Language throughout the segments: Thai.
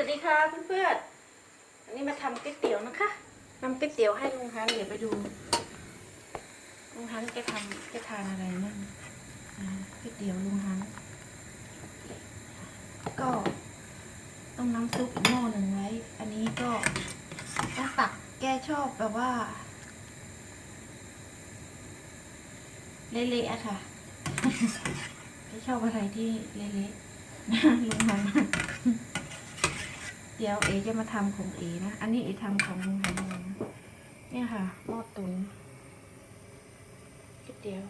สวัสดีค่ะเพื่อนๆอันนี้มาทำก๋วยเตี๋ยวนะคะทำก๋วยเตี๋ยวให้ลุงฮันเดี๋ยวไปดูลุงฮันแกทำแกทานอะไรนั่นอ่าก๋วยเตี๋ยวลุงฮันก็ต้องน้ำซุปอีกหม้อหนึ่งไว้ อันนี้ก็ต้องตักแกชอบแบบว่าเละๆอะค่ะแกชอบอะไรที่เละๆนะลุงฮัน เดี๋ยวเอจะมาทำของเอนะ อันนี้เอทำของลุงฮันเองนะเนี่ยค่ะหม้อตุนก๋วยเตี๋ยว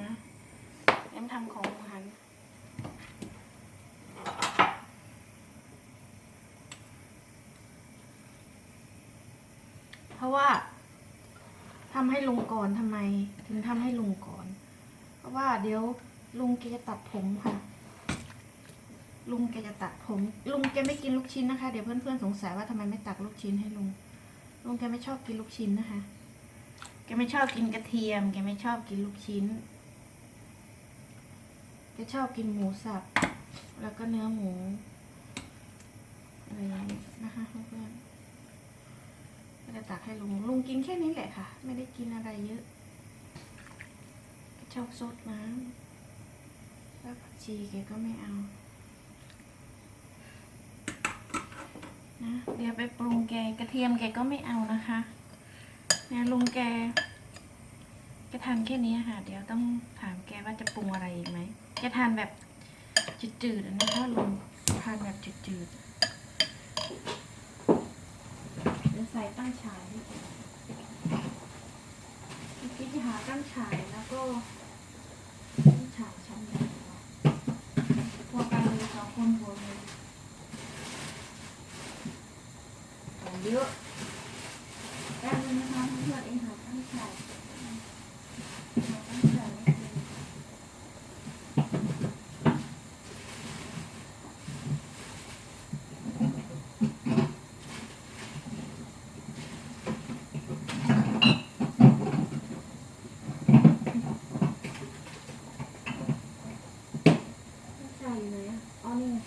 นะเอ็มทำของลุงฮันเพราะว่าทำให้ลุงก่อนทำไม ถึงทำให้ลุงก่อน เพราะว่าเดี๋ยวลุงแกจะตัดผมค่ะ ลุงแกจะตัดผม ลุงแกไม่กินลูกชิ้นนะคะ เดี๋ยวเพื่อนๆสงสัยว่าทำไมไม่ตักลูกชิ้นให้ลุง ลุงแกไม่ชอบกินลูกชิ้นนะคะ แกไม่ชอบกินกระเทียม แกไม่ชอบกินลูกชิ้น แกชอบกินหมูสับ แล้วก็เนื้อหมูอะไรอย่างนี้นะคะเพื่อนๆก็จะตักให้ลุง ลุงกินแค่นี้แหละค่ะ ไม่ได้กินอะไรเยอะ ชอบซดน้ำแล้วผักชีแกก็ไม่เอา นะเดี๋ยวไปปรุงแกกระเทียมแกก็ไม่เอานะคะเนี่ยลุงแกแกทานแค่นี้ค่ะ เดี๋ยวต้องถามแกว่าจะปรุงอะไรอีกไหมแกทานแบบจืดๆอะนะคะลุงทานแบบจืดๆเดี๋ยวใส่ตั้งฉายดีกว่าเมื่อกี้จะหาตั้งฉายแล้วก็ฉากชั้นใหญ่กว่าพวกกันเลยสองคนหัวเลยของเยอะแป๊บนึงนะคะเพื่อนๆเองหาตั้งฉากหาตั้งฉากไม่เจอตั้งฉากอยู่ไหนอะอ๋อนี่ไง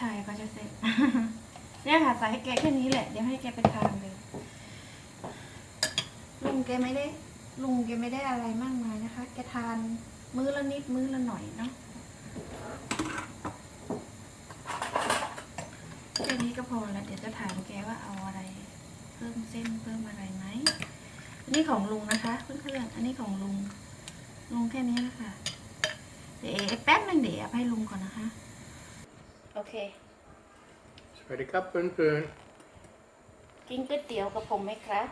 หาตั้งฉายก็จะเสร็จ เนี่ยค่ะใส่ให้แกแค่นี้แหละ เดี๋ยวให้แกไปทานเลย ลุงแกไม่ได้ ลุงแกไม่ได้อะไรมากมายนะคะ แกทานมื้อละนิดมื้อละหน่อยเนาะแค่นี้ก็พอแล้วเดี๋ยวจะถามแกว่าเอาอะไร เพิ่มเส้นเพิ่มอะไรไหมอันนี้ของลุงนะคะเพื่อนๆอันนี้ของลุงลุงแค่นี้นะคะเดี๋ยวแป๊บนึงเดี๋ยวให้ลุงก่อนนะคะ โอเค สวัสดีครับเพื่อนกินก๋วยเตี๋ยวกับผมไหมครับ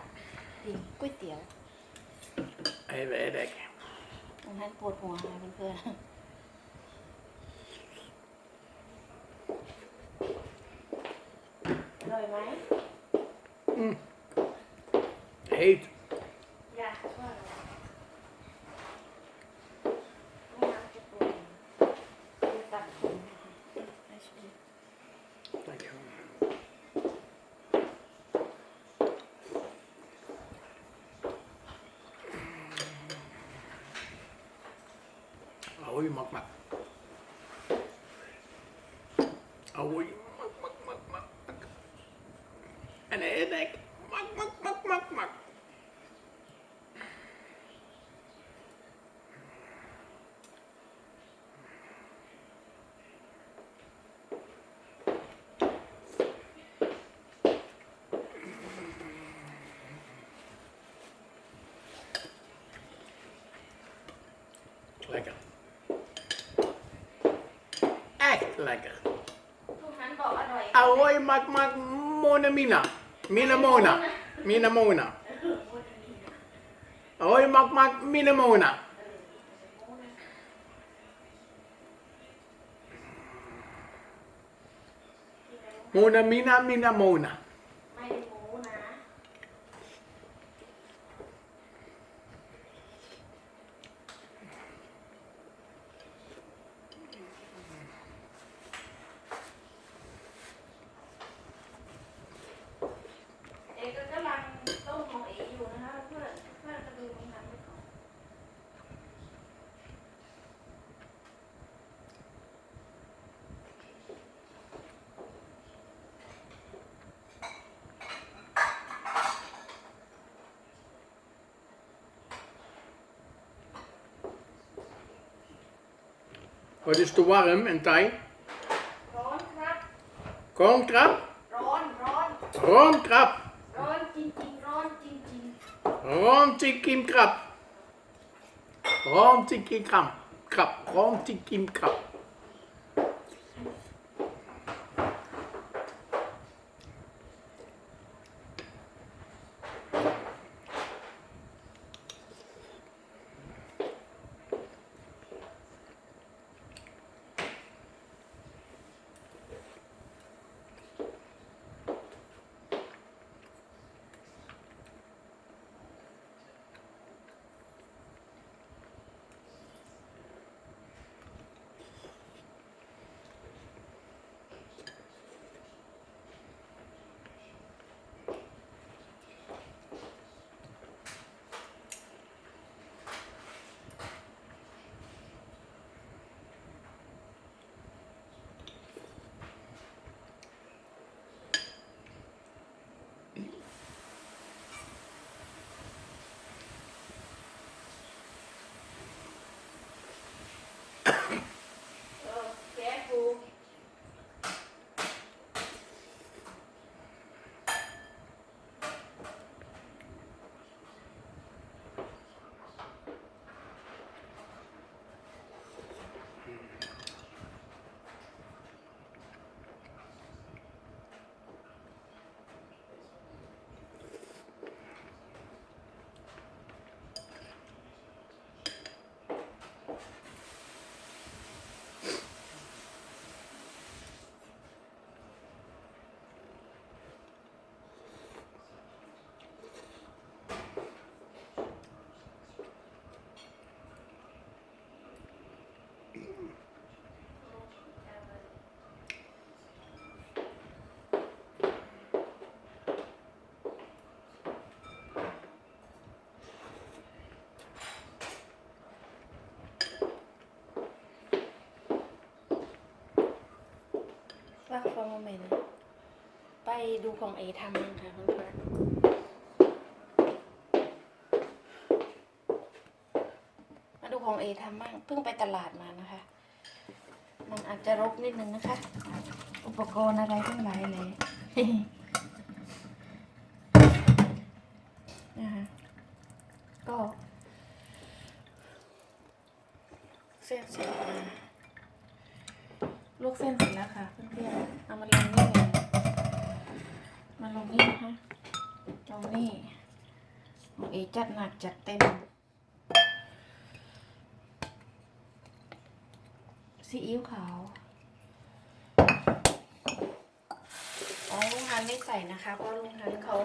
ดีก๋วยเตี๋ยวๆไอ้เด็กตรงนั้นปวดหัวค่ะเพื่อนๆอร่อยไหมเฮ้ย อยากว่าอร่อยไม่น้ำจะปวดหัวจะตัดผมนะคะให้ชิม โอ้ยมักมักโอ้ยมักมักมักมักมักอันนี้เด็กมักมักมักมักมัก Lekker. Echt lekker. ทุกท่านบอกอร่อย Ahoy, mak, mak, mona, mina. Mina, mona. Mina, mona. Ahoy, mak, mak, mina, mona. Mona, mina, mina, mona. ไม่ได้โม้นะเอกก็กำลัง Wat is te warm en taai? ร้อนครับ Kom, krab. ร้อนร้อน Rom, krab. ร้อนจริงๆร้อนจริง Rom, tikkim, krab. Rom, tikkim, krab. Krab. Rom, tikkim, krab. ๆ ว่าฟอร์มเมนไปดูของเอทำกันค่ะเพื่อนๆมาดูของเอทำบ้างเพิ่งไปตลาดมานะคะ มันอาจจะรกนิดนึงนะคะ อุปกรณ์อะไรทั้งหลายเลย นะคะก็ เส้นเสร็จมา ลวกเส้นเสร็จแล้วค่ะเพื่อนๆเอามาลงนี่เลยมาลงนี่นะคะลงนี่ของเอจัดหนักจัดเต็มซีอิ๊วขาวอ๋อลุงฮันไม่ใส่นะคะ เพราะลุงฮันเขา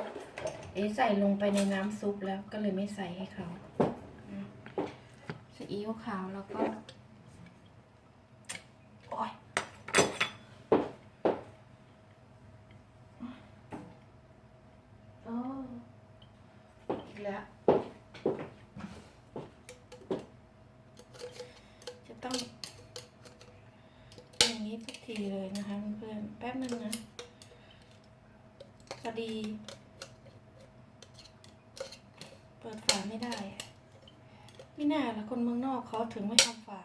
เอใส่ลงไปในน้ำซุปแล้วก็เลยไม่ใส่ให้เขาซีอิ๊วขาวแล้วก็ โอ้ย โอ้อีกแล้ว จะต้องอย่าง นี้ทุกทีเลยนะคะเพื่อนๆแป๊บนึงนะพอดี เปิดฝาไม่ได้ไม่น่าละคนเมืองนอกเขาถึงไม่เอาฝา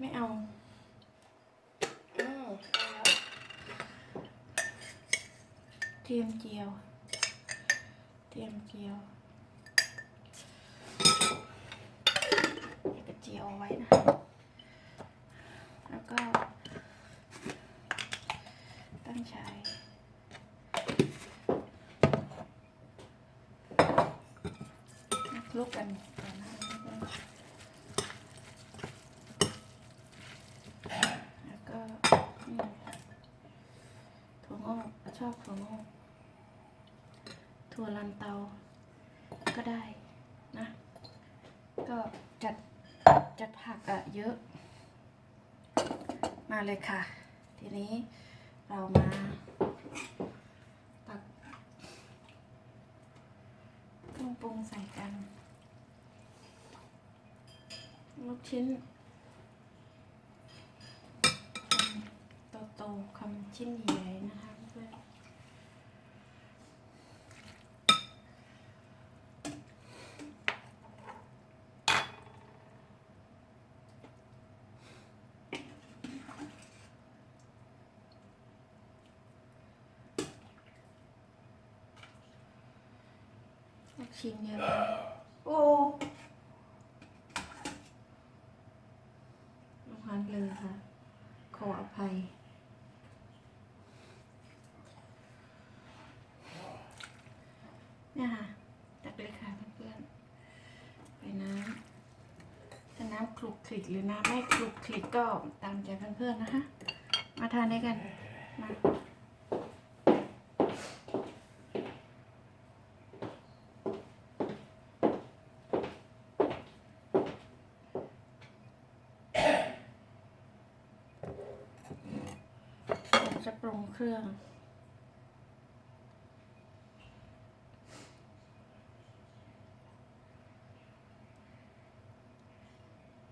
ไม่เอาอืมได้แล้วเทียมเจียวเทียมเจียวนี่ก็เจียวเอาไว้นะ แล้วก็ ตั้งฉายค ลุกกันแล้วก็นี่ถั่วงอกชอบถั่วงอกถั่วลันเตา ก็ได้นะ ก็จัดจัดผักอะเยอะ มาเลยค่ะ ทีนี้เรามา ชิ้นโตโตคำชิ้นใหญ่นะคะเพื่อนชิ้นเยอะโอ้ คลิกหรือน้ำไม่คลุกคลิกก็ตามใจเพื่อนๆนะคะ มาทานด้วยกัน มาจะปรุงเครื่อง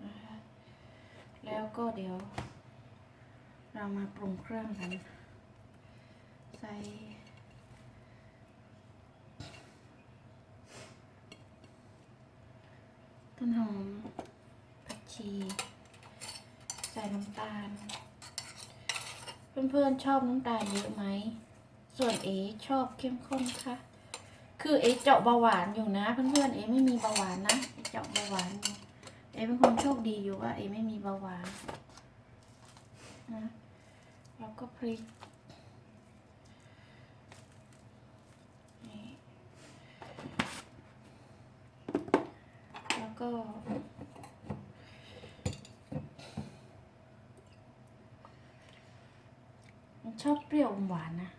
นะคะแล้วก็ เดี๋ยว เรามาปรุงเครื่องกัน ใส่ต้นหอมผักชี ใส่น้ำตาล เพื่อนๆชอบน้ำตาลเยอะไหม ส่วนเอชอบเข้มข้นค่ะ คือเอเจาะเบาหวานอยู่นะ เพื่อนๆเอไม่มีเบาหวานนะเจาะเบาหวานอยู่เอเป็นคนโชคดีอยู่ว่าเอไม่มีเบาหวาน นะแล้วก็พริกแล้วก็ชอบเปรี้ยวอมหวานนะ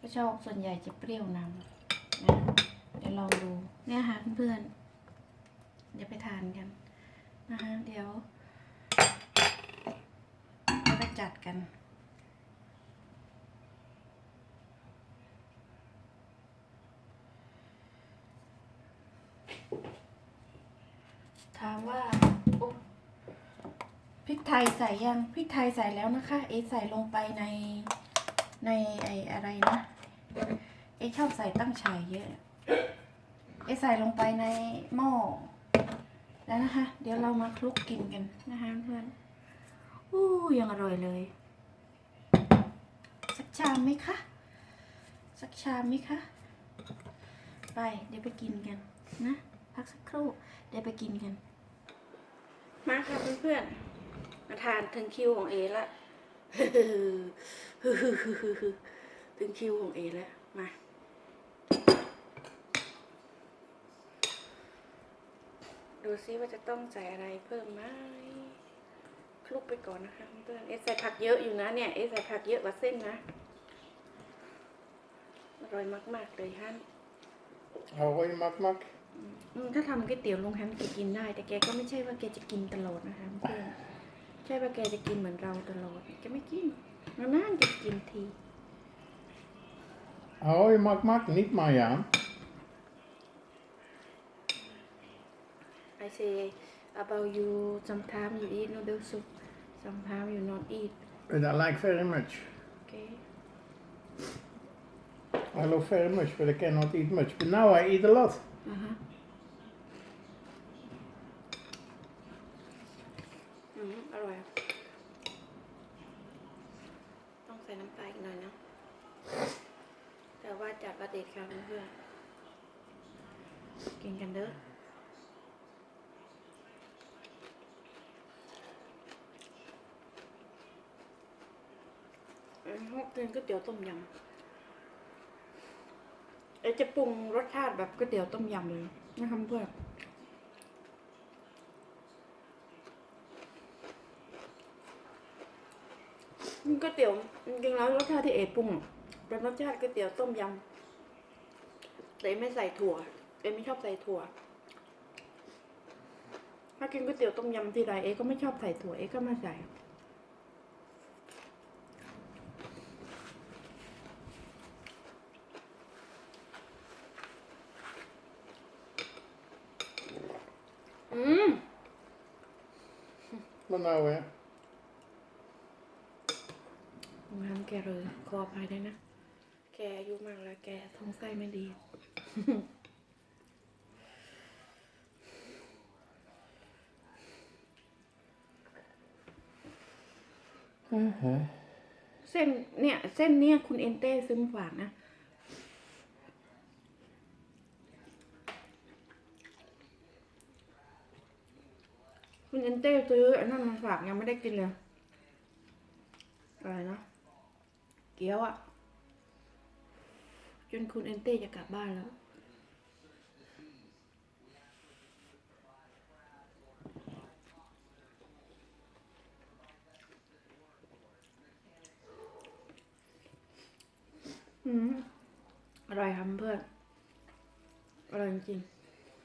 ก็ชอบส่วนใหญ่จะเปรี้ยวนำนะเดี๋ยวลองดูเนี่ยค่ะเพื่อนๆเดี๋ยวไปทานกันนะคะเดี๋ยว จัดกัน ถามว่าโอ้พริกไทยใส่ยังพริกไทยใส่แล้วนะคะ เอใส่ลงไปในในไออะไรนะ เอชอบใส่ตั้งฉายเยอะ เอใส่ลงไปในหม้อแล้วนะคะ เดี๋ยวเรามาคลุกกินกันนะคะเพื่อน อู้ยังอร่อยเลย สักชามไหมคะ สักชามไหมคะ ไปเดี๋ยวไปกินกันนะ พักสักครู่เดี๋ยวไปกินกัน มาค่ะเพื่อนๆมาทานถึงคิวของเอละถึงคิวของเอแล้วมาดูซิว่าจะต้องใส่อะไรเพิ่มไหม คลุกไปก่อนนะคะเพื่อนๆเอใส่ผักเยอะอยู่นะเนี่ย เอใส่ผักเยอะกว่าเส้นนะ อร่อยมาก ๆ เลยฮั่น Hoi, mak, mak. อืมถ้าทำก๋วยเตี๋ยวลุงฮันแกกินได้ แต่แกก็ไม่ใช่ว่าแกจะกินตลอดนะคะเพื่อนใช่ว่าแกจะกินเหมือนเราตลอดแกไม่กินนานๆจะกินที Hoi, mak, mak. Niet Marjaan. I say about you sometimes you eat noodle soup sometimes you not eat But I like very much. okay I love very much, but I cannot eat much. But now I eat a lot. อ่าฮะอืมอร่อยอะต้องใส่น้ำตาลอีกหน่อยนะ แต่ว่าจัดประเด็ดค่ะเพื่อนๆกินกันเด้อ เอ้ยฮอกกินก๋วยเตี๋ยวต้มยำเอ๊ะจะปรุงรสชาติแบบก๋วยเตี๋ยวต้มยำเลยนะคะเพื่อนอืมก๋วยเตี๋ยวจริงๆแล้วรสชาติที่เอ๋ปรุงอะเป็นรสชาติก๋วยเตี๋ยวต้มยำแต่เอ๋ไม่ใส่ถั่วเอ๋ไม่ชอบใส่ถั่ว ถ้ากินก๋วยเตี๋ยวต้มยำทีไรเอ๊ก็ไม่ชอบใส่ถั่วเอ๊ก็ไม่ใส่ อืม Wat nou, hè? งานแกเลยขออภัยด้วยนะ แกอายุมากแล้วแกท้องไส้ไม่ดี เส้นเนี่ย เส้นเนี่ยคุณเอนเต้ซื้อมาฝากนะ คุณเอ็นเต้ซื้ออันนั้นมาฝากยังไม่ได้กินเลยอะไรนะเกี๊ยวอะจนคุณเอ็นเต้จะกลับบ้านแล้วอืมอร่อยครับเพื่อนอร่อยจริง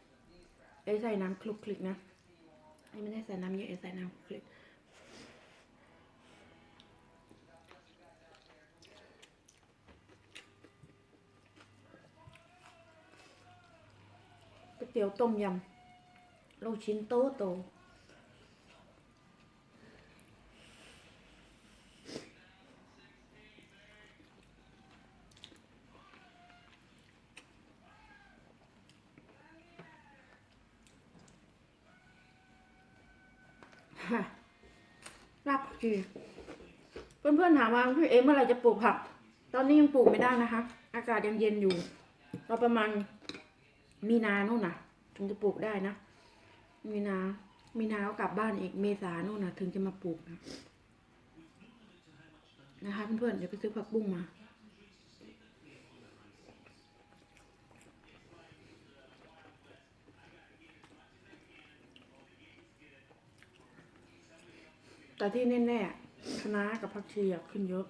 ๆเอ้ใส่น้ำคลุกคลิกนะ อ้ไม่ได้ใส่น้ำเยอะเอ้ยใส่น้ำคลุกคลิกก๋วยเตี๋ยวต้มยำลูกชิ้นโตโต เพื่อนๆถามว่าพี่เอ๋เมื่อไหรจะปลูกผัก ตอนนี้ยังปลูกไม่ได้นะคะ อากาศยังเย็นอยู่เราประมาณมีนาโน่นนะถึงจะปลูกได้นะ มีนา มีนาก็กลับบ้านอีกเมษาโน่นนะถึงจะมาปลูกนะนะคะเพื่อนๆเดี๋ยวไปซื้อผักบุ้งมา แต่ที่แน่ๆคะน้ากับผักชีอะขึ้นเยอะ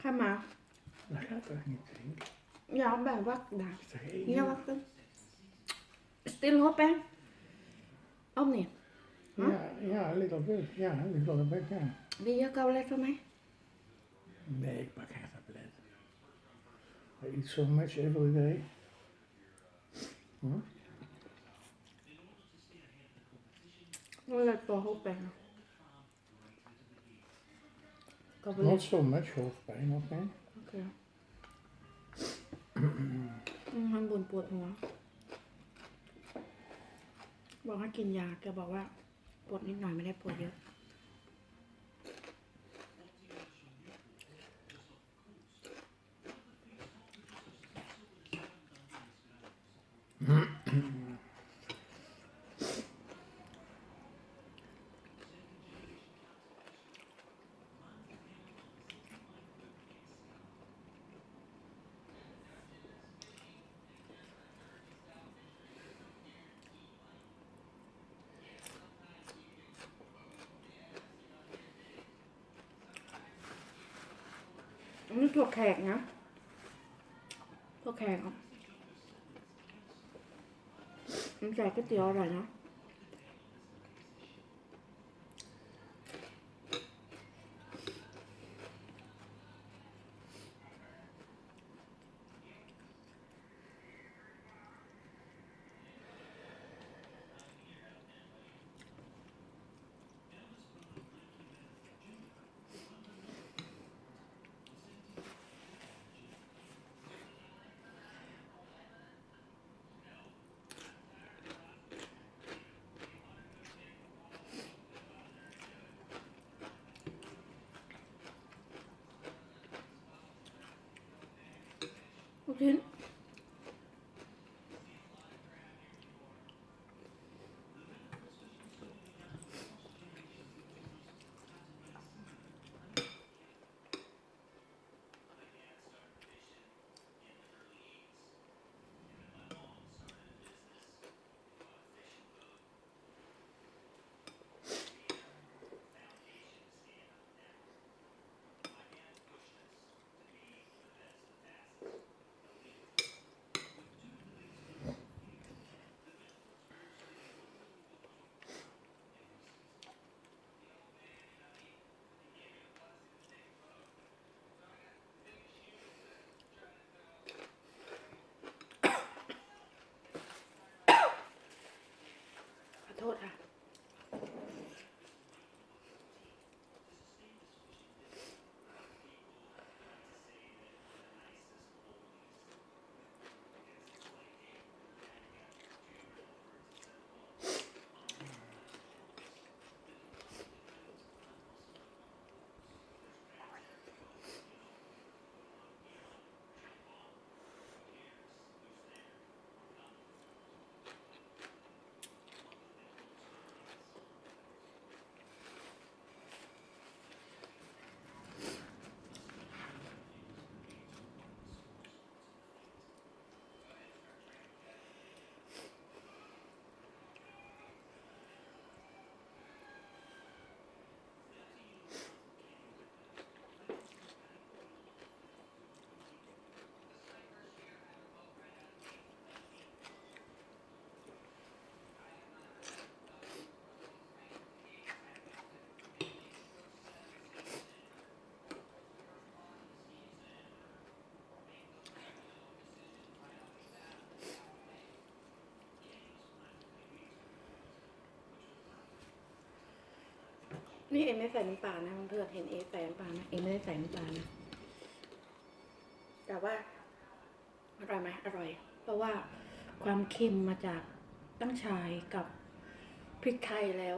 ข้ามา Dat gaat toch niet drinken? อย่าแบบว่าด่า Zeg, อย่าว่ากันสติลฮอปแปงเอาเนี่ย ja, ja, een little bit. Ja, een little bit, ja. ดีเยอะเกาเล็กไหม Nee, ik pak geen tablet. I eat so much every day. Hm? นี่เลยตัวฮอปแปงเกาเล็ Not ก so much hoofdpijn, oké? โอเคอืมมันบ่นปวดหัว บอกให้กินยาแกบอกว่า ปวดนิดหน่อยไม่ได้ปวดเยอะ อันนี้ ถั่วแขกนะถั่วแขกอะมันใส่ก๋วยเตี๋ยวอร่อยนะ ลู นี่เอ็มไม่ใส่น้ำปลานะเพื่อนเห็นเอใส่น้ำปลานะเอ็มไม่ได้ใส่น้ำปลานะแต่ว่าอร่อยไหมอร่อย เพราะว่าความเค็มมาจากตั้งชายกับพริกไทยแล้ว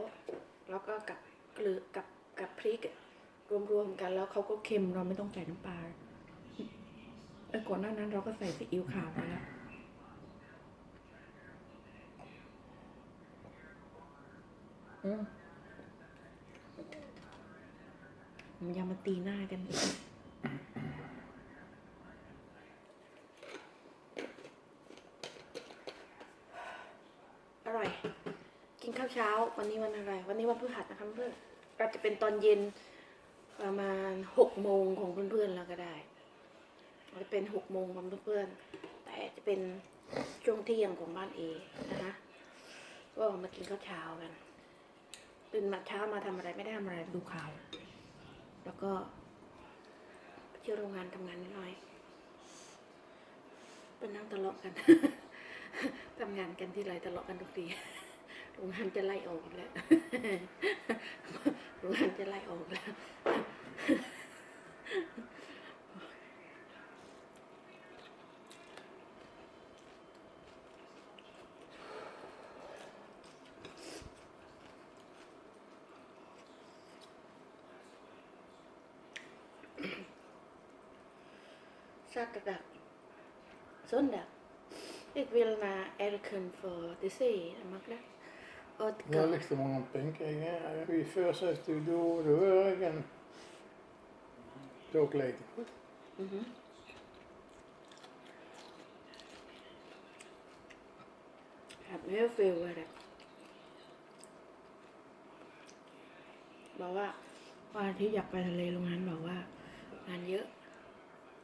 แล้วก็กับเกลือกับกับพริกรวมๆกัน แล้วเขาก็เค็มเราไม่ต้องใส่น้ำปลาเออก่อนหน้านั้นเราก็ใส่ซีอิ๊วขาวไปแล้วอืม มันยังมาตีหน้ากันอร่อย กินข้าวเช้า วันนี้วันอะไร วันนี้วันพฤหัสนะคะเพื่อนอาจจะเป็นตอนเย็นประมาณหกโมงของเพื่อนๆแล้วก็ได้อาจจะเป็นหกโมงของเพื่อนๆแต่จะเป็นช่วงเที่ยงของบ้านเอนะคะก็มากินข้าวเช้ากันตื่นมาเช้ามาทำอะไรไม่ได้ทำอะไรดูข่าว แล้วก็เที่โรงงานทำงานนิดหน่อยเป็นนั่งทะเลาะกันทำงานกันที่ไรทะเลาะกันทุกทีโรงงานจะไล่ออกแล้วโรงงานจะไล่ออกแล้ว Zaterdag. Zondag. Ik wil naar Erken voor de zee. Dat mag dat? Och, det Jag kan- ligt om någon pinka. Vi först du då du ögon. Då lite. Mhm. ครับไม่ได้ฟิลอะไรบอกว่าวันอาทิตย์อยากไปทะเลโรงงานบอกว่างานเยอะ